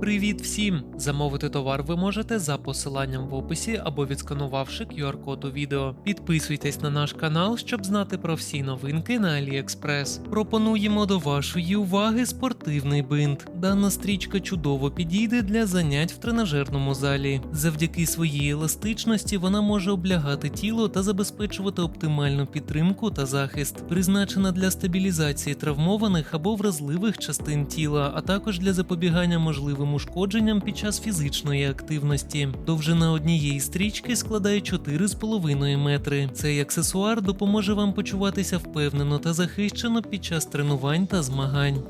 Привіт всім! Замовити товар ви можете за посиланням в описі або відсканувавши QR-код у відео. Підписуйтесь на наш канал, щоб знати про всі новинки на AliExpress. Пропонуємо до вашої уваги спортивний бинт. Дана стрічка чудово підійде для занять в тренажерному залі. Завдяки своїй еластичності вона може облягати тіло та забезпечувати оптимальну підтримку та захист, призначена для стабілізації травмованих або вразливих частин тіла, а також для запобігання можливим ушкодженням під час фізичної активності. Довжина однієї стрічки складає 4,5 метри. Цей аксесуар допоможе вам почуватися впевнено та захищено під час тренувань та змагань.